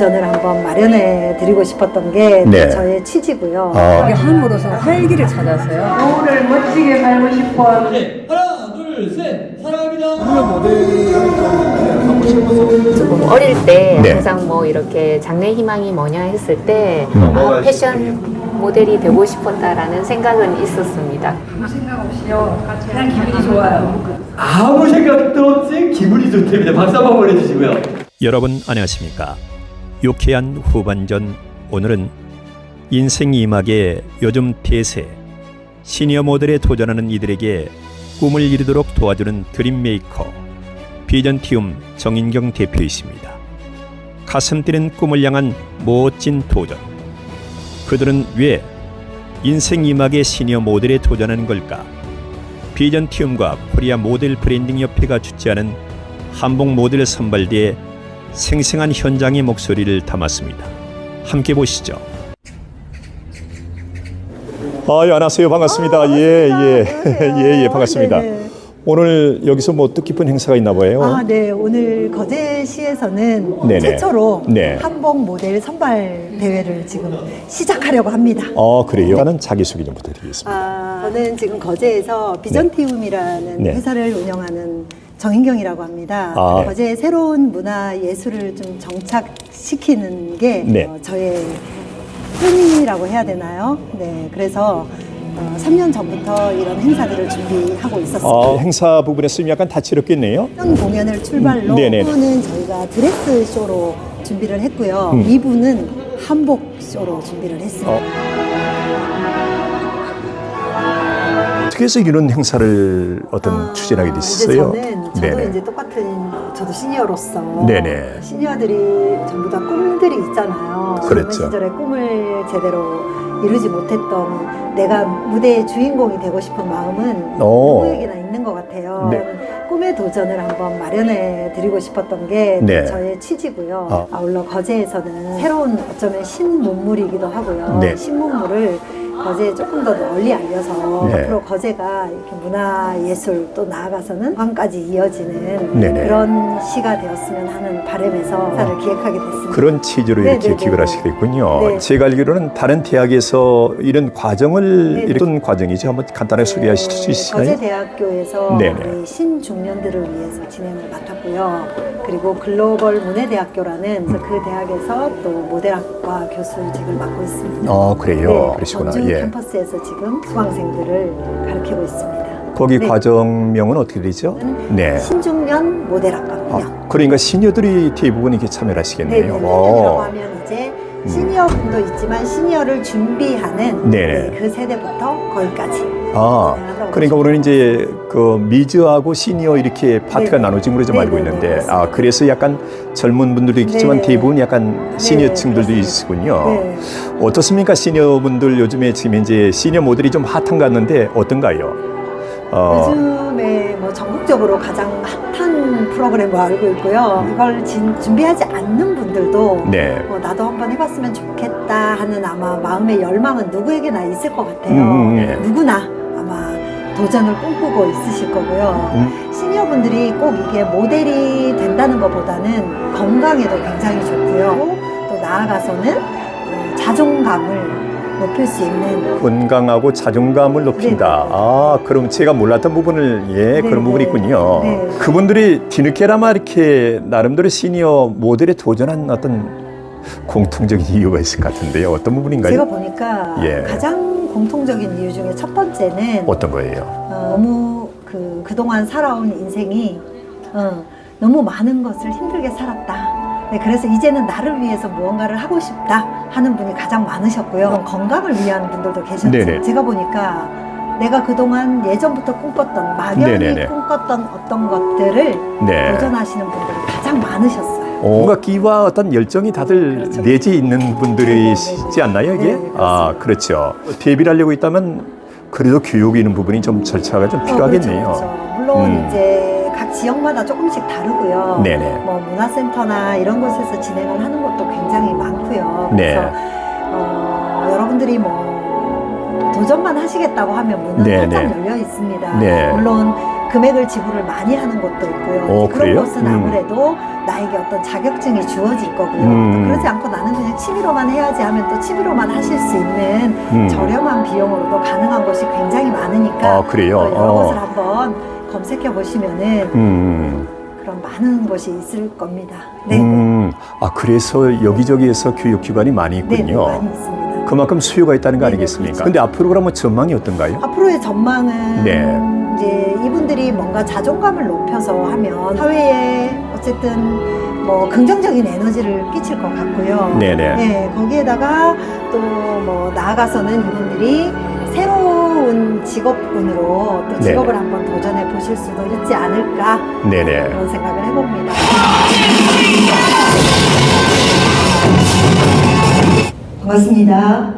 도전을 한번 마련해 드리고 싶었던 게 네. 저의 취지고요. 아, 이게 함으로써 활기를 찾았어요. 오늘 멋지게 살고 싶어. 네, 하나, 둘, 셋, 사랑합니다. 조금 어릴 때 네. 항상 뭐 이렇게 장래 희망이 뭐냐 했을 때 음. 아, 패션 모델이 되고 싶었다라는 생각은 있었습니다. 아무 생각도 없이 기분이 좋답니다. 박수 한번 보내주시고요. 여러분 안녕하십니까? 유쾌한 후반전 오늘은 인생 이막의 요즘 대세 시니어 모델에 도전하는 이들에게 꿈을 이루도록 도와주는 드림메이커 비전티움 정인경 대표이십니다. 가슴 뛰는 꿈을 향한 멋진 도전. 그들은 왜 인생 이막의 시니어 모델에 도전하는 걸까? 비전티움과 코리아 모델 브랜딩 협회가 주최하는 한복 모델 선발대에 생생한 현장의 목소리를 담았습니다. 함께 보시죠. 아, 예, 안녕하세요. 반갑습니다. 예, 예. 안녕하세요. 예, 예, 반갑습니다. 네네. 오늘 여기서 뭐 뜻깊은 행사가 있나 봐요. 아, 네. 오늘 거제시에서는 네네. 최초로 네. 한복 모델 선발 대회를 지금 시작하려고 합니다. 아, 그래요? 일단은 자기소개 좀 부탁드리겠습니다. 아, 저는 지금 거제에서 비전티움이라는 네. 회사를 운영하는 정인경이라고 합니다. 아. 거제의 새로운 문화 예술을 좀 정착시키는 게 네. 어, 저의 꿈이라고 해야 되나요? 네, 그래서 어, 3년 전부터 이런 행사들을 준비하고 있었습니다. 아, 행사 부분에서 약간 다채롭겠네요. 현 공연을 출발로 음, 네네. 1부는 저희가 드레스 쇼로 준비를 했고요. 음. 2부는 한복 쇼로 준비를 했습니다. 어. 어떻게 해서 이런 행사를 어떤 추진하게 아, 됐어요? 이제 저는 저도 네네. 이제 똑같은 저도 시니어로서 네네. 시니어들이 전부 다 꿈들이 있잖아요. 그렇죠. 젊은 시절에 꿈을 제대로 이루지 못했던 내가 무대의 주인공이 되고 싶은 마음은 오. 누구에게나 있는 것 같아요. 네. 꿈의 도전을 한번 마련해 드리고 싶었던 게 네. 저의 취지고요. 아. 아울러 거제에서는 새로운 어쩌면 신문물이기도 하고요. 네. 신문물을 거제에 조금 더 널리 알려서 네. 앞으로 거제가 이렇게 문화 예술 또 나아가서는 관까지 이어지는 네네. 그런 시가 되었으면 하는 바람에서 행사를 기획하게 됐습니다. 그런 취지로 이렇게 네네네. 기획을 하시게 됐군요. 네. 제가 알기로는 다른 대학에서 이런 과정을. 이런 과정이죠. 한번 간단하게 소개하실 수 있을까요? 거제 대학교에서 네네. 우리 신중년들을 위해서 진행을 맡았고요. 그리고 글로벌 문해대학교라는 그래서 그 대학에서 또 모델학과 교수직을 맡고 있습니다. 아, 그래요. 네, 그러시구나. 예. 캠퍼스에서 지금 수강생들을 가르치고 있습니다. 거기 네. 과정명은 어떻게 되죠? 네. 신중년 모델학과군요. 아, 그러니까 시니어들이 대부분 이렇게 참여를 네, 하시겠네요. 네, 어. 하면 이제 시니어분도 있지만 시니어를 준비하는 네네. 네, 그 세대부터 거기까지. 아, 그러니까 우리는 이제 그 미즈하고 시니어 이렇게 파트가 네네. 나눠진 걸로 좀 알고 네네네, 있는데. 아 그래서 약간 젊은 분들도 있겠지만 네. 대부분 약간 시니어층들도. 있으군요. 네. 어떻습니까, 시니어 분들 요즘에 지금 이제 시니어 모델이 좀 핫한 것 같는데 어떤가요? 어, 요즘에 뭐 전국적으로 가장 핫한 프로그램으로 알고 있고요. 이걸 진- 준비하지 않는 분들도 네. 뭐 나도 한번 해봤으면 좋겠다 하는 아마 마음의 열망은 누구에게나 있을 것 같아요. 음, 예. 누구나 도전을 꿈꾸고 있으실 거고요. 음. 시니어분들이 꼭 이게 모델이 된다는 것보다는 건강에도 굉장히 좋고요. 또 나아가서는 어, 자존감을 높일 수 있는 건강하고 자존감을 높인다. 네네. 아, 그럼 제가 몰랐던 부분을 예 그런 네네. 부분이 있군요. 네. 그분들이 뒤늦게나마 이렇게 나름대로 시니어 모델에 도전한 어떤 공통적인 이유가 있을 것 같은데요. 어떤 부분인가요? 제가 보니까 예. 가장 공통적인 이유 중에 첫 번째는 어떤 거예요? 어, 너무 그 그동안 살아온 인생이 어, 너무 많은 것을 힘들게 살았다. 네, 그래서 이제는 나를 위해서 무언가를 하고 싶다 하는 분이 가장 많으셨고요. 건강을 위한 분들도. 네네. 제가 보니까 내가 그동안 예전부터 꿈꿨던 막연히 네네네. 꿈꿨던 어떤 것들을 네. 도전하시는 분들이 가장 많으셨어요. 뭔가 끼와 어떤 열정이 다들 그렇죠. 내재 있는 분들이시지 않나요, 이게? 네, 네, 아, 그렇죠. 데뷔를 하려고 있다면 그래도 교육이 있는 부분이 좀 절차가 좀 필요하겠네요. 어, 그렇죠, 그렇죠. 물론 음. 이제 각 지역마다 조금씩 다르고요. 네네. 뭐 문화센터나 이런 곳에서 진행을 하는 것도 굉장히 많고요. 네. 그래서 어, 여러분들이 뭐 도전만 하시겠다고 하면 문은 네, 활짝 네. 열려 있습니다. 네. 물론 금액을 지불을 많이 하는 곳도 있고요. 어, 그런 그래요? 곳은 음. 아무래도 나에게 어떤 자격증이 주어질 거고요. 음. 또 그러지 않고 나는 그냥 취미로만 해야지 하면 또 취미로만 하실 수 있는 음. 저렴한 비용으로도 가능한 곳이 굉장히 많으니까 아, 그래요? 어, 여러 어. 곳을 한번 검색해 보시면은 음. 그런 많은 곳이 있을 겁니다. 네, 음. 아 그래서 여기저기에서 교육기관이 많이 네, 네, 있군요. 많이 있습니다. 그만큼 수요가 있다는 거 네, 네, 아니겠습니까? 그렇죠. 근데 앞으로 그러면 전망이 어떤가요? 앞으로의 전망은 네. 이제 이분들이 뭔가 자존감을 높여서 하면 사회에 어쨌든 뭐 긍정적인 에너지를 끼칠 것 같고요. 네네. 네, 거기에다가 또 뭐 나아가서는 이분들이 새로운 직업군으로 또 네네. 직업을 한번 도전해 보실 수도 있지 않을까 네네. 그런 생각을 해봅니다. 반갑습니다.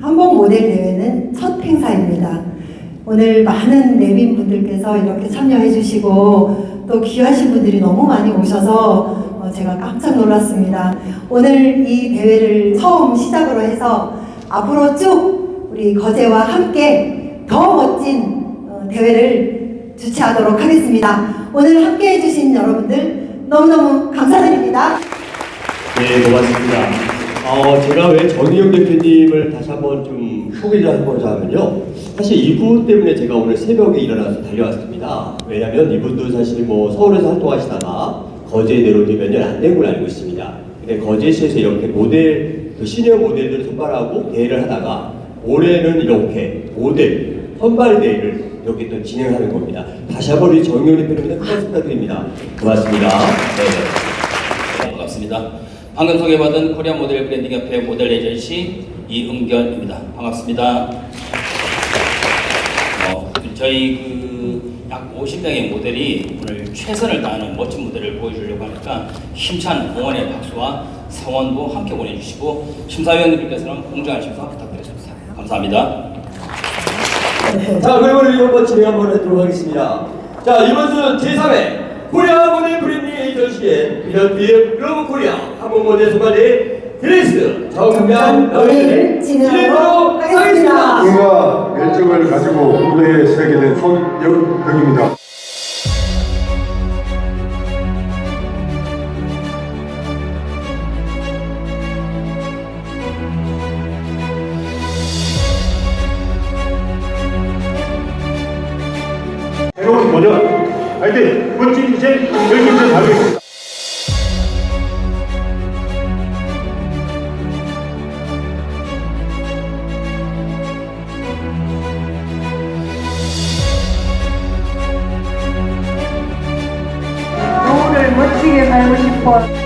한복 모델 대회는 첫 행사입니다. 오늘 많은 내빈 분들께서 이렇게 참여해 주시고 또 귀하신 분들이 너무 많이 오셔서 어, 제가 깜짝 놀랐습니다. 오늘 이 대회를 처음 시작으로 해서 앞으로 쭉 우리 거제와 함께 더 멋진 어, 대회를 주최하도록 하겠습니다. 오늘 함께 해주신 여러분들 너무너무 감사드립니다. 네, 고맙습니다. 어, 제가 왜 전희영 대표님을 다시 한번 좀 소개를 해보자 하면요. 사실 이분 때문에 제가 오늘 새벽에 일어나서 달려왔습니다. 왜냐면 이분도 사실 뭐 서울에서 활동하시다가 거제에 내려온 지몇 년 안 된 걸 알고 있습니다. 근데 거제시에서 이렇게 모델, 그 시니어 모델들을 선발하고 대회를 하다가 올해는 이렇게 모델 선발 대회를 이렇게 또 진행하는 겁니다. 다시 한번 우리 정영 대표님께 큰 박수 부탁드립니다. 고맙습니다. 네. 방금 소개받은 코리아 모델 브랜딩 협회 모델 에이전시 이은결입니다. 반갑습니다. 어, 저희 그 약 50명의 모델이 오늘 최선을 다하는 멋진 무대를 보여주려고 하니까 힘찬 응원의 박수와 성원도 함께 보내주시고 심사위원님께서는 공정한 심사 부탁드리겠습니다. 감사합니다. 자, 그리고 우리 한번 진행 한번 해보도록 하겠습니다. 자, 이번 주 제3회 코리아 모델 브랜딩 에이전시의 미련비의 글로벌 코리아 한국 모델 소발의 드레스 정면 노래를 진행하도록 하겠습니다. 꿈과 열정을 가지고 무대에 서게 된 손영덕입니다. 인생 열심히 살겠습니다. 노후를 멋지게 살고 싶어.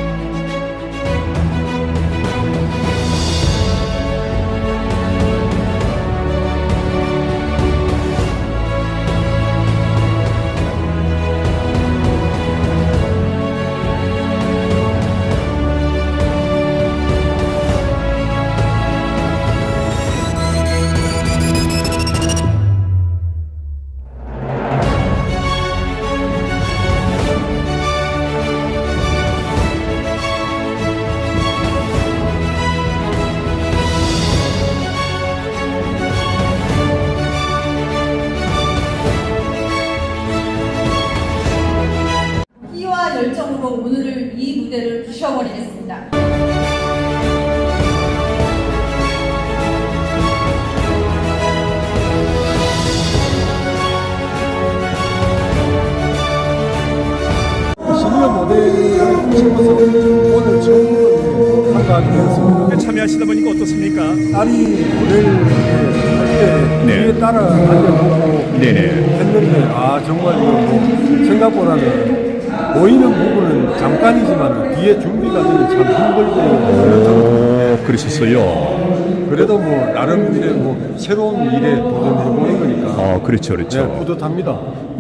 생각보다는 보이는 부분은 잠깐이지만 뒤에 준비가 되기 참 힘들고 오, 그러셨어요. 그래도 뭐 나름 일에 뭐 새로운 일에 도전해 보는 거니까 아, 그렇죠, 네, 그렇죠. 뿌듯합니다.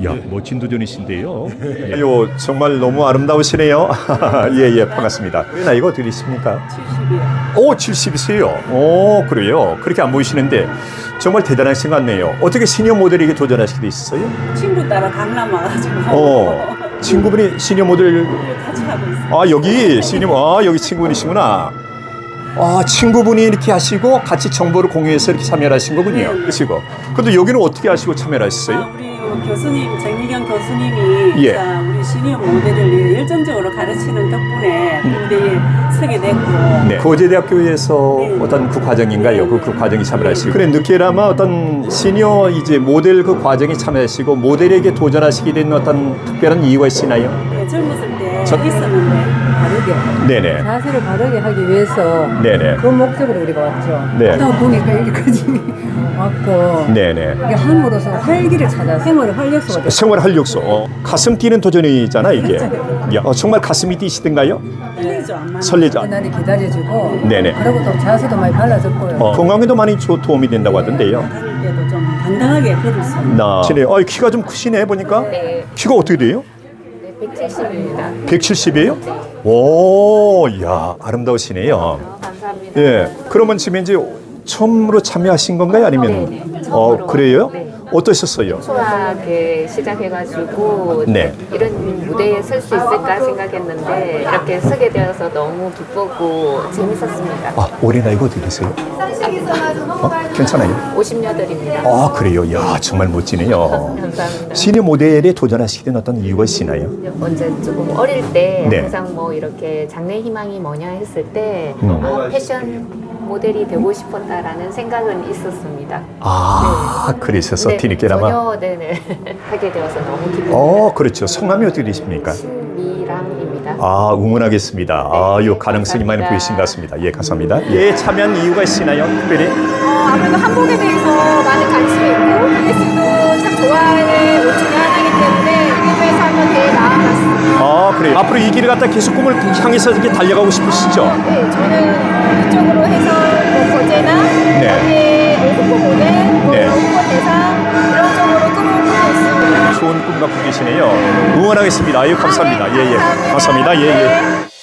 야, 멋진 도전이신데요. 요 정말 너무 아름다우시네요. 예, 예, 반갑습니다. 나이가 어떻게 되십니까? 70이요. 오, 70이세요. 오, 그래요. 그렇게 안 보이시는데 정말 대단하신 것 같네요. 어떻게 시니어 모델에게 도전하시게 돼 있어요? 친구 따라 강남 와가지고 어, 친구분이 시니어 모델 같이 하고 있어요. 아 여기 시니어 아 여기 친구분이시구나. 아 친구분이 이렇게 하시고 같이 정보를 공유해서 이렇게 참여를 하신 거군요. 그러시고. 근데 여기는 어떻게 하시고 참여를 하셨어요? 우리 그 교수님 정미경 교수님이 예. 시니어 모델을 열정적으로 가르치는 덕분에 무대에 서게 됐고 네. 고제대학교에서 네. 어떤 그 과정인가요? 그, 그 과정에 참여하시고. 그래, 늦게나마 어떤 시니어 이제 모델 그 과정에 참여하시고 모델에게 도전하시게 된 어떤 특별한 이유가 있으나요? 예, 젊었을 때 저- 있었는데 바르게 네네. 자세를 바르게 하기 위해서 네네. 그 목적으로 우리가 왔죠. 네. 하다 보니까 여기까지 왔고 네네. 이게 함으로써 활기를 찾아 생활의 활력소가 됐어요. 생활 활력소. 어, 가슴 뛰는 도전이잖아, 이게. 야, 어, 정말 가슴이 뛰시던가요? 설레죠 안 설레자. 그날이 기다려지고 네네. 그리고 또 자세도 많이 달라졌고요. 어, 건강에도 많이 조- 도움이 된다고 하던데요. 때도 좀 당당하게 걸을 수 있는 나. 어, 키가 좀 크시네, 보니까. 네, 키가 어떻게 돼요? 네 170입니다. 170이에요? 오, 야, 아름다우시네요. 어, 감사합니다. 예. 그러면 지금 이제 처음으로 참여하신 건가요? 아니면? 네, 네. 어, 처음으로. 그래요? 네. 어떠셨어요? 초하게 시작해가지고 네. 이런 무대에 설 수 있을까 생각했는데 이렇게 서게 되어서 너무 기쁘고 재밌었습니다. 아, 올해 나이가 어떻게 되세요? 어? 괜찮아요? 50여들입니다. 아, 그래요? 야, 정말 멋지네요. 감사합니다. 시니 모델에 도전하시게 된 어떤 이유가 있으나요? 언제 조금 어릴 때 네. 항상 뭐 이렇게 장래 희망이 뭐냐 했을 때 음. 아, 패션 모델이 되고 싶었다라는 생각은 있었습니다. 아, 그러셔서 네, 뒤늦게나마. 전혀 네네 하게 되어서 너무 기쁩니다. 어, 그렇죠. 성함이 어떻게 되십니까? 신미랑입니다. 아, 응원하겠습니다. 아, 요 가능성이 많이 감사합니다. 보이신 것 같습니다. 예, 감사합니다. 예, 참여한 이유가 있으나요? 특별히? 아무래도 한복에 대해서 많은 관심이 있고 드레스도 참 좋아하는 옷 중에 하나이기 때문에 이에 대해서 한번 대회 나와봤습니다. 아, 그래요. 앞으로 이 길을 갖다 계속 꿈을 향해서 이렇게 달려가고 싶으시죠? 네, 저는 이쪽으로 해서 뭐 거제나 네. 거기에 홍보 모델, 뭐 네. 이런 쪽으로 꿈을 꾸고 있습니다. 좋은 꿈 갖고 계시네요. 응원하겠습니다. 아유, 감사합니다. 예, 예. 감사합니다. 예, 예. 네.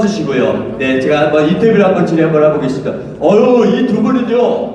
서주시고요. 네, 제가 한번 인터뷰를 한번 진행 한번 해보겠습니다. 어유 이 두 분은요.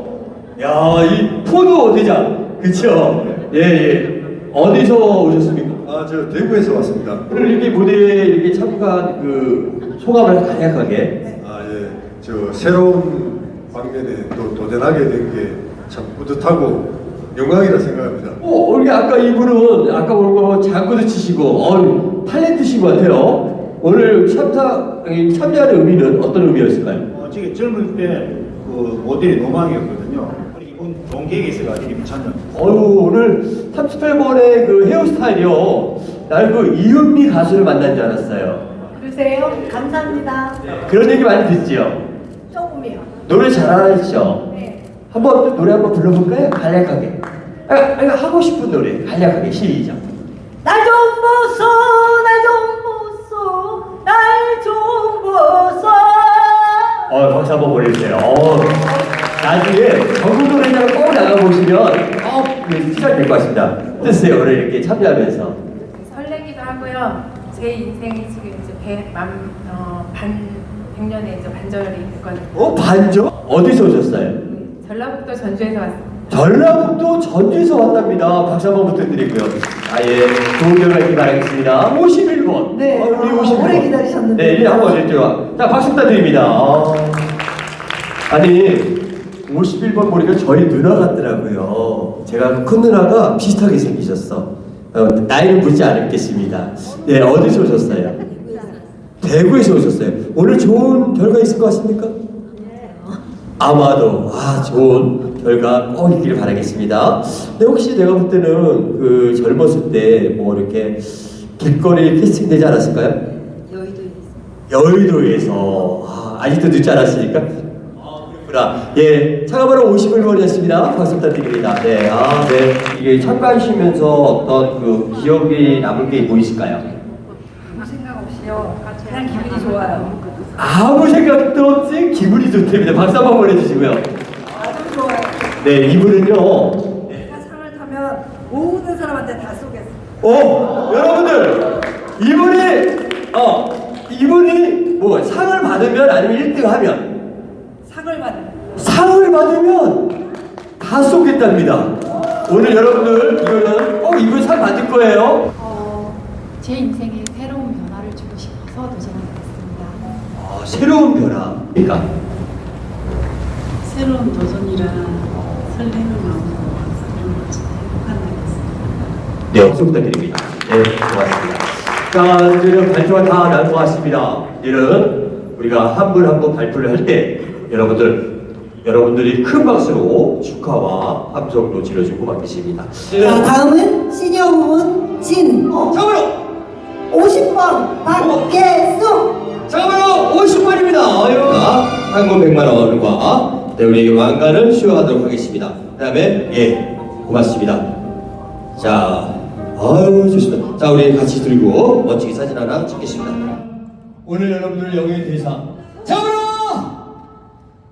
야, 이 포도 대장. 그쵸? 예, 예. 어디서 오셨습니까? 아, 저 대구에서 왔습니다. 오늘 이렇게 무대에 이렇게 참가한 그 소감을 간략하게. 아, 예. 저 새로운 방면에 또 도전하게 된 게 참 뿌듯하고 영광이라 생각합니다. 어, 우리 아까 이분은 아까 보고 장구도 치시고 어, 탤런트신 것 같아요. 오늘 이 참여하는 의미는 어떤 의미였을까요? 어, 지금 젊을 때 그 모델이 노망이었거든요. 좋은 계획이 있어가지고 참여. 어유 오늘 38번의 그 헤어스타일이요. 날그 이은미 가수를 만난 줄 알았어요. 그러세요? 감사합니다. 그런 얘기 많이 듣지요. 조금이요. 노래 잘하시죠? 네. 한번 노래 한번 불러볼까요? 간략하게. 아, 아, 하고 싶은 노래 간략하게 시작. 날좀 보소. 어, 박수 한번 보내주세요. 어, 나중에 전국 노래자랑 꼭 나가보시면 어, 시간 될것 같습니다. 어떠세요? 오늘 이렇게 참여하면서. 설레기도 하고요. 제 인생이 지금 이제 배, 만, 어, 반, 100년에 이제 반절이 됐거든요. 어, 반죠? 어디서 오셨어요? 전라북도 전주에서 왔습니다. 전라북도 전주에서 왔답니다. 박수 한번 부탁드리고요. 아, 예. 좋은 결과 있길 바라겠습니다. 51번. 네. 어, 우리 아, 51번. 오래 기다리셨는데. 네, 이리 한번 오셨죠. 자, 박수 부탁드립니다. 아. 아니, 51번 보니까 저희 누나 같더라고요. 제가 큰 누나가 비슷하게 생기셨어. 어, 나이는 묻지 않겠습니다. 네, 어디서 오셨어요? 대구에서 오셨어요. 오늘 좋은 결과 있을 것 같습니까? 아마도 아 좋은 결과 꼭 있기를 바라겠습니다. 근데 혹시 내가 볼 때는 그 젊었을 때 뭐 이렇게 길거리 캐스팅 되지 않았을까요? 여의도에서 아, 아직도 늦지 않았으니까 아, 그렇구나. 예, 참가번호 51번이었습니다. 박수 부탁드립니다. 네, 아, 네. 이게 참가하시면서 어떤 그 기억이 남을 게뭐 있을까요? 아무 생각 없이요. 그냥 기분이 좋아요. 아무 생각도 없이 기분이 좋답니다. 박수 한번 보내주시고요. 네, 이분은요. 제가 상을 타면 모든 사람한테 다 쏘겠어요. 어, 여러분들 이분이 어 이분이 뭐 상을 받으면 아니면 1등 하면 상을 받으면. 상을 받으면 다 쏘겠답니다. 오늘 여러분들 이거는 꼭 이분 상 받을 거예요. 어, 제 인생에 새로운 변화를 주고 싶어서 도전하겠습니다. 아, 새로운 변화. 그러니까 새로운 도전이라 설레는 마음으로 행복한 날이었습니다. 네, 박수 부탁드립니다. 네, 고맙습니다. 자, 이제는 발표가 다 난 것 같습니다. 이제는 우리가 한 분 한 분 발표를 할 때 여러분들 여러분들이 큰 박수로 축하와 함성도 질러주고 맡기십니다. 자, 다음은 시니어 부분 진. 어, 참으로 50번 박계수. 잠깐만요 50만입니다 여러분과 상금 100만 원과 네, 우리 왕관을 수여하도록 하겠습니다. 그 다음에 예 고맙습니다. 자 아유 좋습니다. 자 우리 같이 들고 멋지게 사진 하나 찍겠습니다. 오늘 여러분들 영예의 대상. 참으로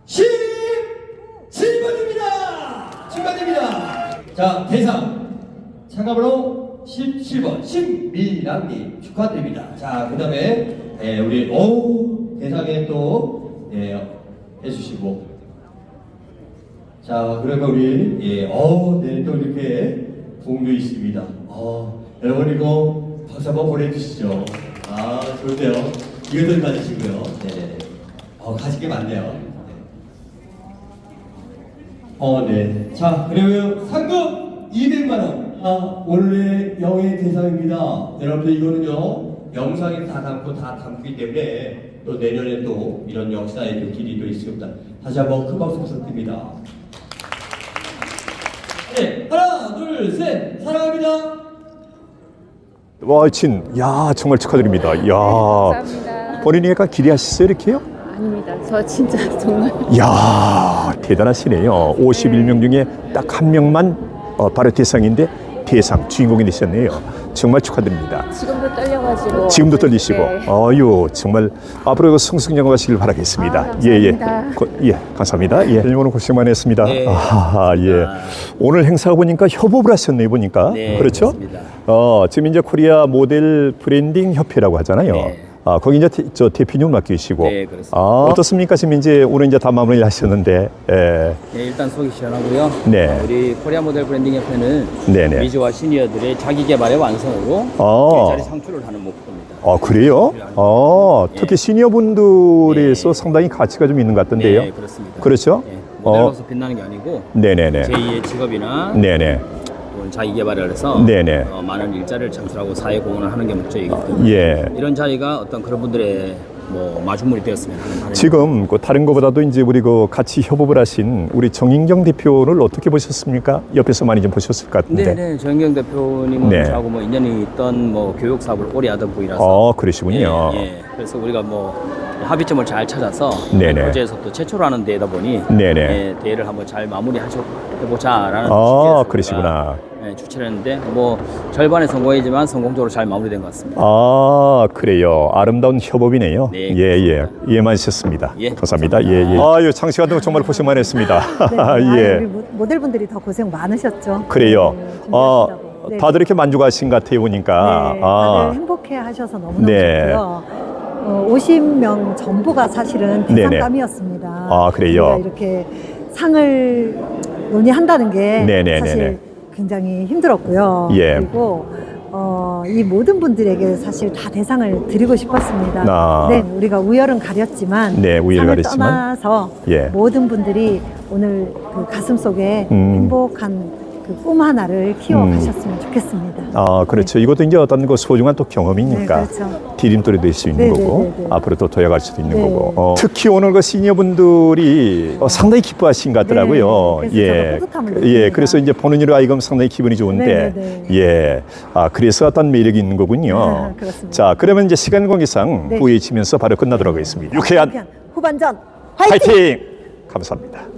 17번입니다. 축하드립니다. 자 대상. 참가번호 17번 신미랑님 축하드립니다. 자, 그 다음에 예, 우리 오 대상에 또 예, 해주시고 자, 그러면 우리 예, 어, 네, 또 이렇게 공도 있습니다. 어, 여러분 이거 박수 한번 보내주시죠. 아, 좋은데요. 이것들 가지시고요. 네, 어, 가질 게 많네요. 네. 어, 네. 자, 그러면 상금 200만 원. 아, 원래 영예 대상입니다. 여러분들 이거는요, 영상에 다 담고 다 담기 때문에 또 내년에 또 이런 역사의 그 길이 또 있습니다. 다시 한번 큰 박수 부탁드립니다. 네, 하나, 둘, 셋, 사랑합니다. 와, 진, 야, 정말 축하드립니다. 야, 감사합니다. 본인이 약간 기대하셨어요, 이렇게요? 아닙니다. 저 진짜 정말 야 대단하시네요. 51명 중에 딱 한 명만 어, 바로 대상인데 대상 주인공이 되셨네요. 정말 축하드립니다. 지금도 떨려가지고. 지금도 떨리시고, 네. 어유 정말 앞으로 그 승승장구하시길 바라겠습니다. 아, 예, 예, 감사합니다. 고- 예, 감사합니다. 예, 오늘 고생 많으셨습니다. 네, 아, 예. 오늘 행사 보니까 협업을 하셨네요, 보니까. 네, 그렇죠? 그렇습니다. 어, 지금 이제 코리아 모델 브랜딩 협회라고 하잖아요. 네. 아, 거기 이제 대, 저 대표님 맡기시고. 네, 그렇습니다. 아, 어떻습니까? 지금 이제 오늘 이제 다 마무리를 하셨는데, 예. 네, 일단 속이 시원하고요. 네. 우리 코리아 모델 브랜딩 협회는 네네. 미주와 시니어들의 자기 개발의 완성으로 어. 일자리 창출을 하는 목표입니다. 아, 그래요? 어, 특히 시니어 분들에서 상당히 가치가 좀 있는 것 같던데요. 네, 그렇습니다. 그렇죠? 예, 어, 모델로서 빛나는 게 아니고 네네네. 제2의 직업이나 네네. 자기 개발을 해서 네네. 어, 많은 일자리를 창출하고 사회 공헌을 하는 게 목적이기 때문에 예. 이런 자리가 어떤 그런 분들의 뭐 마중물이 되었으면 하는 바람이 지금 그 다른 것보다도 이제 우리 그 같이 협업을 하신 우리 정인경 대표를 어떻게 보셨습니까? 옆에서 많이 좀 보셨을 것 같은데. 네네 정경 대표님은 네. 저하고 뭐 인연이 있던 뭐 교육 사업을 오래 하던 분이라서 어, 그러시군요. 예, 예. 그래서 우리가 뭐 합의점을 잘 찾아서 네네. 어제에서 또 최초로 하는 대회다 보니 네네. 예, 대회를 한번 잘 마무리해보자라는 아, 그러시구나. 예, 주최를 했는데 뭐 절반의 성공이지만 성공적으로 잘 마무리된 것 같습니다. 아, 그래요. 아름다운 협업이네요. 네, 예, 예. 이해만 하셨습니다. 예, 감사합니다. 예, 예. 아유, 장시간 동안 정말 고생 많으셨습니다. 네, 아, 우리 예. 모- 모델분들이 더 고생 많으셨죠. 그래요. 네, 어, 준비하시다고. 네. 다들 이렇게 만족하신 것 같아요, 보니까. 네, 아. 다들 행복해 하셔서 너무너무 네. 좋고요. 어, 50명 전부가 사실은. 대상감이었습니다. 아, 그래요? 이렇게 상을 논의한다는 게 네네네네. 사실 굉장히 힘들었고요. 예. 그리고 어, 이 모든 분들에게 사실 다 대상을 드리고 싶었습니다. 아. 네, 우리가 우열은 가렸지만 네, 상을 가렸지만. 떠나서 예. 모든 분들이 오늘 그 가슴 속에 음. 행복한 그 꿈 하나를 키워가셨으면 좋겠습니다. 아, 그렇죠. 이것도 이제 어떤 그 소중한 또 경험이니까 네, 그렇죠. 디딤돌이 될 수 있는 네, 거고 네, 네, 네. 앞으로 또 도약할 수도 있는 네. 거고 어, 특히 오늘 그 시니어 분들이 어, 상당히 기뻐하신 것 같더라고요. 네, 그래서 저도 뿌듯함을 예, 느낍니다. 그래서 이제 보는 이로 하여금 상당히 기분이 좋은데 네, 네, 예, 아 그래서 어떤 매력이 있는 거군요. 아, 그렇습니다. 자, 그러면 이제 시간 관계상 네. 후해지면서 바로 끝나도록 하겠습니다. 유쾌한 후반전 화이팅! 감사합니다.